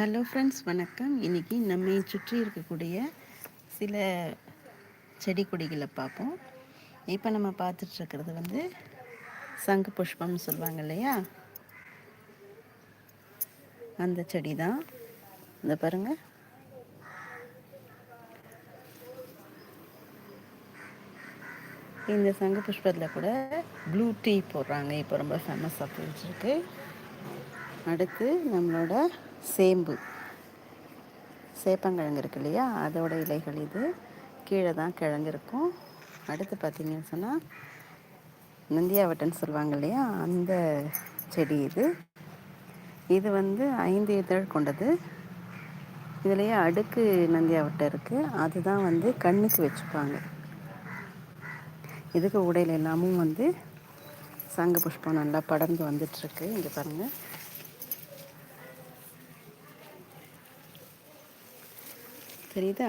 Hello friends வணக்கம். இன்றைக்கி நம்மை சுற்றி இருக்கக்கூடிய சில செடி கொடிகளை பார்ப்போம். இப்போ நம்ம பார்த்துட்ருக்கிறது வந்து சங்கு புஷ்பம்னு சொல்லுவாங்க இல்லையா? அந்த செடி தான் இந்த பாருங்கள் இந்த சங்கு புஷ்பத்தில் கூட ப்ளூ டீ போடுறாங்க. இப்போ ரொம்ப ஃபேமஸாக போயிட்டுருக்கு அடுத்து நம்மளோட சேம்பு. சேப்பங்கிழங்கு இருக்கு இல்லையா? அதோட இலைகள் இது. கீழே தான் கிழங்கு இருக்கும். அடுத்து பார்த்திங்கன்னு சொன்னால் நந்தியாவட்டன்னு சொல்லுவாங்க இல்லையா? அந்த செடி இது. இது வந்து ஐந்து இதழ் கொண்டது. இதுலேயே அடுக்கு நந்தியாவட்டை இருக்குது அதுதான் வந்து கண்ணுக்கு வச்சுப்பாங்க. இதுக்கு உடையில் எல்லாமும் வந்து சங்கு புஷ்பம் நல்லா படர்ந்து வந்துட்டுருக்கு இங்கே பாருங்கள் தெரியுதா?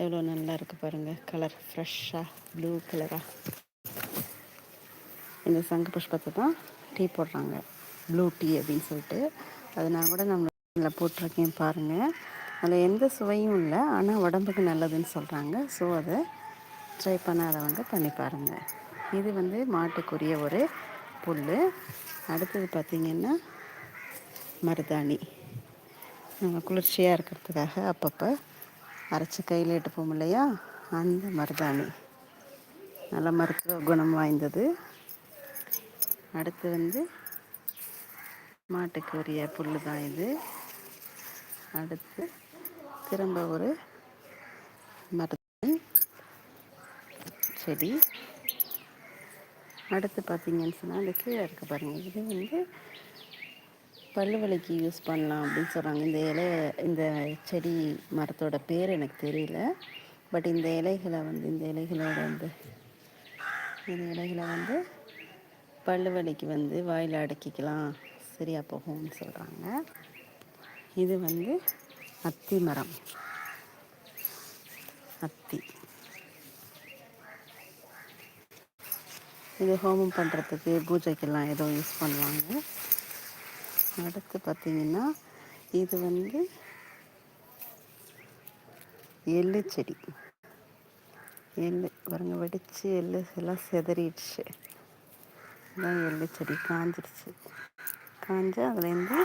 எவ்வளோ நல்லா இருக்குது பாருங்கள் கலர் ஃப்ரெஷ்ஷாக ப்ளூ கலராக இந்த சங்கு புஷ்பத்தை தான் டீ போடுறாங்க. ப்ளூ டீ அப்படின்னு சொல்லிட்டு. அது நான் கூட நம்ம போட்டிருக்கேன் பாருங்கள் அதில் எந்த சுவையும் இல்லை. ஆனால் உடம்புக்கு நல்லதுன்னு சொல்கிறாங்க ஸோ அதை ட்ரை பண்ணாதவங்க பண்ணி பாருங்கள் இது வந்து மாட்டுக்குரிய ஒரு புல் அடுத்தது பார்த்திங்கன்னா மருதாணி. குளிர்ச்சியாக இருக்கிறதுக்காக அப்பப்போ அரைச்சி கையில் எடுப்போம் இல்லையா? அந்த மருதாணி. நல்ல மருத்துவ குணம் வாய்ந்தது. அடுத்து வந்து மாட்டுக்கு உரிய புல் தான் இது. அடுத்து திரும்ப ஒரு மருதாணி செடி. அடுத்து பார்த்தீங்கன்னு சொன்னால் அந்த கீழே இருக்க பாருங்கள் இது வந்து பல்லு வலிக்கு யூஸ் பண்ணலாம் அப்படின்னு சொல்கிறாங்க இந்த இலை இந்த செடி மரத்தோட பேர் எனக்கு தெரியல. பட் இந்த இலைகளை வந்து இந்த இலைகளோட வந்து இந்த இலைகளை வந்து பல்லு வலிக்கு வந்து வாயில் அடக்கிக்கலாம். சரியாக போகும்னு சொல்கிறாங்க இது வந்து அத்தி மரம். அத்தி. இது ஹோமம் பண்ணுறதுக்கு பூஜைக்கெல்லாம் ஏதோ யூஸ் பண்ணுவாங்க. அடுத்து பார்த்திங்கன்னா இது வந்து எள்ளு செடி. எள்ளு பாருங்க வெடித்து எள்ளு எல்லாம் செதறிடுச்சு. இதான் எள்ளு செடி காஞ்சிருச்சு. காஞ்சு அதுலேருந்து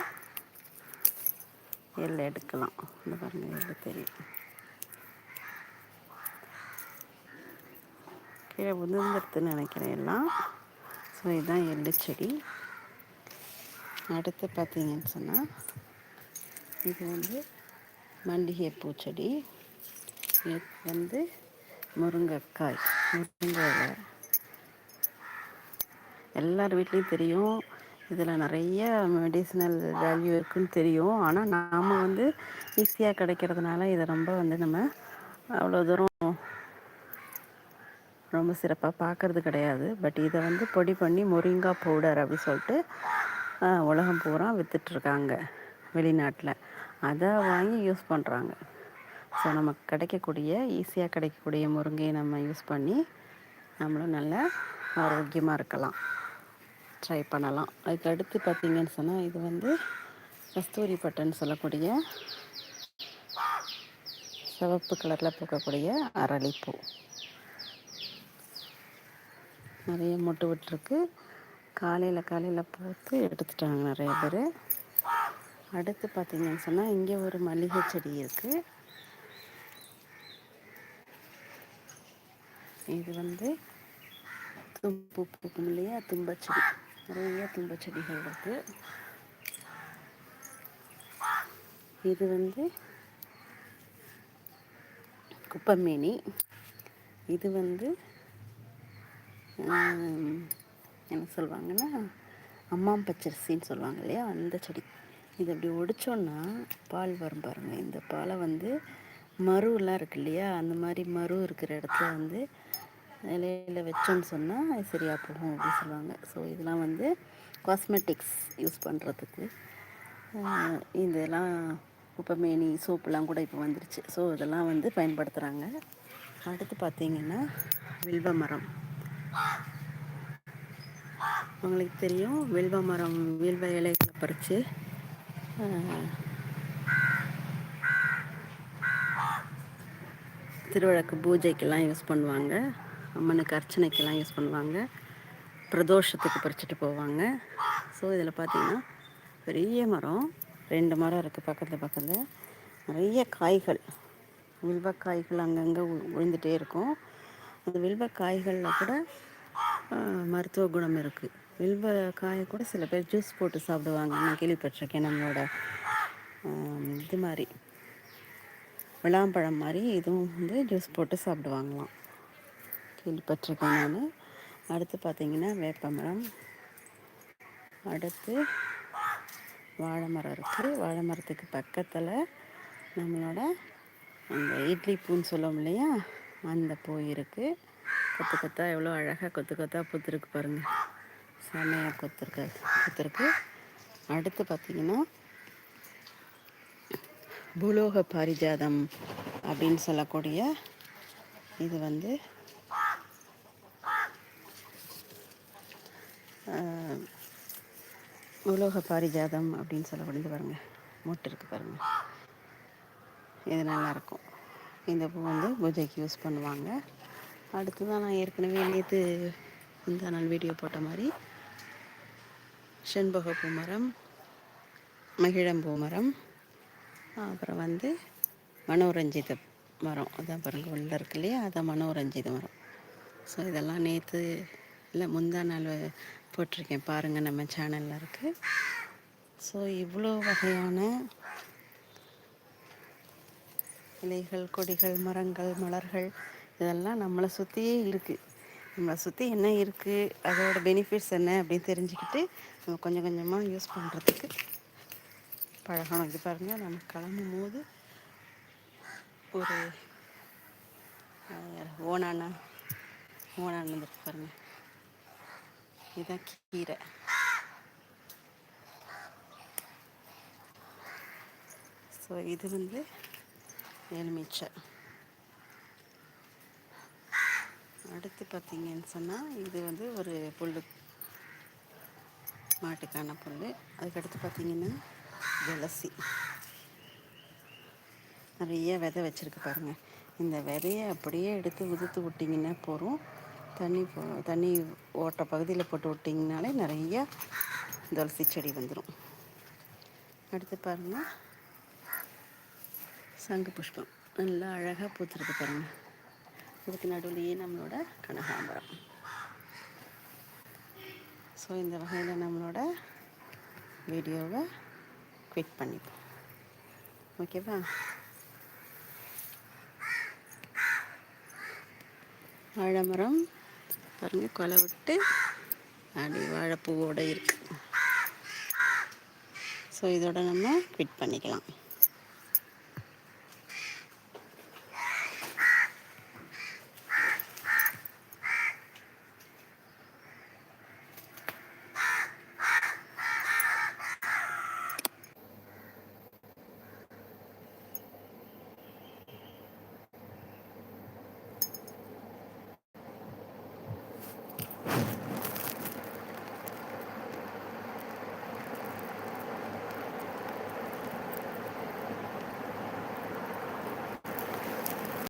எள்ளு எடுக்கலாம். இந்த பாருங்கள் எள்ளு தெரியும் கீழே உதிர்ந்துருத்துன்னு நினைக்கிறேன் எல்லாம். ஸோ இதுதான் எள்ளு செடி. அடுத்து பார்த்தீங்கன்னு சொன்னால் இது வந்து மல்லிகை பூச்செடி. இது வந்து முருங்கைக்காய். முருங்கை எல்லார் வீட்லேயும் தெரியும். இதில் நிறைய மெடிசினல் வேல்யூ இருக்குதுன்னு தெரியும். ஆனால் நாம் வந்து ஈஸியாக கிடைக்கிறதுனால இதை ரொம்ப வந்து நம்ம அவ்வளோ தூரம் ரொம்ப சிறப்பாக பார்க்குறது கிடையாது. பட் இதை வந்து பொடி பண்ணி முருங்கா பவுடர் அப்படி சொல்லிட்டு உலகம் பூரா விற்றுட்ருக்காங்க வெளிநாட்டில். அதை வாங்கி யூஸ் பண்ணுறாங்க ஸோ நமக்கு கிடைக்கக்கூடிய ஈஸியாக கிடைக்கக்கூடிய முருங்கையை நம்ம யூஸ் பண்ணி நம்மளும் நல்ல ஆரோக்கியமாக இருக்கலாம். ட்ரை பண்ணலாம். அதுக்கு அடுத்து பார்த்திங்கன்னு சொன்னால் இது வந்து கஸ்தூரி பட்டன்னு சொல்லக்கூடிய சிவப்பு கலரில் பூக்கக்கூடிய அரளிப்பூ. நிறைய மொட்டு விட்டுருக்கு. காலையில் காலையில் போட்டு எடுத்துட்டாங்க நிறைய பேர். அடுத்து பார்த்திங்கன்னு சொன்னால் இங்கே ஒரு மல்லிகை செடி இருக்குது இது வந்து தும்பு பூக்கும் இல்லையா தும்பச்செடி. நிறைய தும்பச்செடிகள் இருக்குது இது வந்து குப்பமேனி. இது வந்து என்ன சொல்லுவாங்கன்னா அம்மாம் பச்சரிசின்னு சொல்லுவாங்க இல்லையா? அந்த செடி. இது அப்படி ஒடிச்சோன்னா பால் வரும் பாருங்கள் இந்த பாலை வந்து மருலாம் இருக்கு இல்லையா? அந்த மாதிரி மரு இருக்கிற இடத்துல வந்து இலையில் வச்சோன்னு சொன்னால் சரியாக போகும் அப்படின்னு சொல்லுவாங்க. ஸோ இதெல்லாம் வந்து காஸ்மெட்டிக்ஸ் யூஸ் பண்ணுறதுக்கு இதெல்லாம் குப்பைமேனி சோப்புலாம் கூட இப்போ வந்துருச்சு. ஸோ இதெல்லாம் வந்து பயன்படுத்துகிறாங்க அடுத்து பார்த்திங்கன்னா வில்வ மரம். உங்களுக்கு தெரியும் வில்வ மரம் வில்வ இலைகளை பறித்து திருவிளக்கு பூஜைக்கெல்லாம் யூஸ் பண்ணுவாங்க அம்மனுக்கு அர்ச்சனைக்கெல்லாம் யூஸ் பண்ணுவாங்க பிரதோஷத்துக்கு பறிச்சுட்டு போவாங்க. ஸோ இதில் பார்த்திங்கன்னா பெரிய மரம் ரெண்டு மரம் இருக்குது பக்கத்து பக்கத்தில். நிறைய காய்கள் வில்வக்காய்கள் அங்கங்கே விழுந்துகிட்டே இருக்கும். அந்த வில்வக்காய்களில் கூட மருத்துவ குணம் இருக்குது வில்வ காயை கூட சில பேர் ஜூஸ் போட்டு சாப்பிடுவாங்க. நான் கேள்விப்பட்டிருக்கேன் நம்மளோட இது மாதிரி விளாம்பழம் மாதிரி இதுவும் வந்து ஜூஸ் போட்டு சாப்பிடுவாங்களாம். கேள்விப்பட்டிருக்கேன் நான். அடுத்து பார்த்திங்கன்னா வேப்பமரம். அடுத்து வாழை மரம் இருக்குது வாழை மரத்துக்கு பக்கத்தில் நம்மளோட அந்த இட்லி பூன்னு சொல்லுவோம் இல்லையா? அந்த பூ இருக்குது கொத்து கொத்தா எவ்வளோ அழகாக கொத்து கொத்தா பூத்துருக்கு பாருங்கள் செமையாக கொத்துருக்கு கொத்துருக்கு அடுத்து பார்த்திங்கன்னா பூலோக பாரிஜாதம் அப்படின்னு சொல்லக்கூடிய இது வந்து உலோக பாரிஜாதம் அப்படின்னு சொல்லக்கூடியது பாருங்கள் மூட்டு இருக்குது பாருங்கள் இது நல்லாயிருக்கும். இந்த பூ வந்து பூஜைக்கு யூஸ் பண்ணுவாங்க. அடுத்து தான் நான் ஏற்கனவே நேற்று இந்த நாள் வீடியோ போட்ட மாதிரி செண்பக பூ மரம் மகிழம்பூ மரம் அப்புறம் வந்து மனோரஞ்சித மரம். அதான் பாருங்கள் உள்ள இருக்கு இல்லையா? அதான் மனோரஞ்சித மரம். ஸோ இதெல்லாம் நேற்று இல்லை முந்தா நாள் போட்டிருக்கேன். பாருங்கள் நம்ம சேனலில் இருக்குது ஸோ இவ்வளோ வகையான இலைகள் கொடிகள் மரங்கள் மலர்கள் இதெல்லாம் நம்மளை சுற்றியே இருக்குது நம்மளை சுற்றி என்ன இருக்குது அதோட பெனிஃபிட்ஸ் என்ன அப்படின்னு தெரிஞ்சுக்கிட்டு நம்ம கொஞ்சம் கொஞ்சமாக யூஸ் பண்ணுறதுக்கு பழகணும். இது பாருங்கள் நம்ம கிளம்பும் போது ஒரு ஓனானா ஓனான் வந்துருக்கு பாருங்கள் இதுதான் கீரை. ஸோ இது வந்து எலுமிச்சை. அடுத்து பார்த்தீங்கன்னு சொன்னால் இது வந்து ஒரு புல் மாட்டுக்கான புல் அதுக்கடுத்து பார்த்தீங்கன்னா துளசி. நிறைய விதை வச்சுருக்கு பாருங்கள் இந்த விதையை அப்படியே எடுத்து உதுத்து விட்டிங்கன்னா போகிறோம் தண்ணி போ தண்ணி ஓட்ட பகுதியில் போட்டு விட்டிங்கனாலே நிறைய துளசி செடி வந்துடும் அடுத்து பாருங்கள் சங்கு புஷ்பம். நல்லா அழகாக பூத்துருக்கு பாருங்கள் இதுக்கு நடுவுலையே நம்மளோட கனகாம்பரம். ஸோ இந்த வகையில் நம்மளோட வீடியோவை குவிட் பண்ணிப்போம். ஓகேவா வாழைமரம் பாருங்கள் கொலை விட்டு அப்படி வாழைப்பூவோடு இருக்குது ஸோ இதோட நம்ம குவிட் பண்ணிக்கலாம்.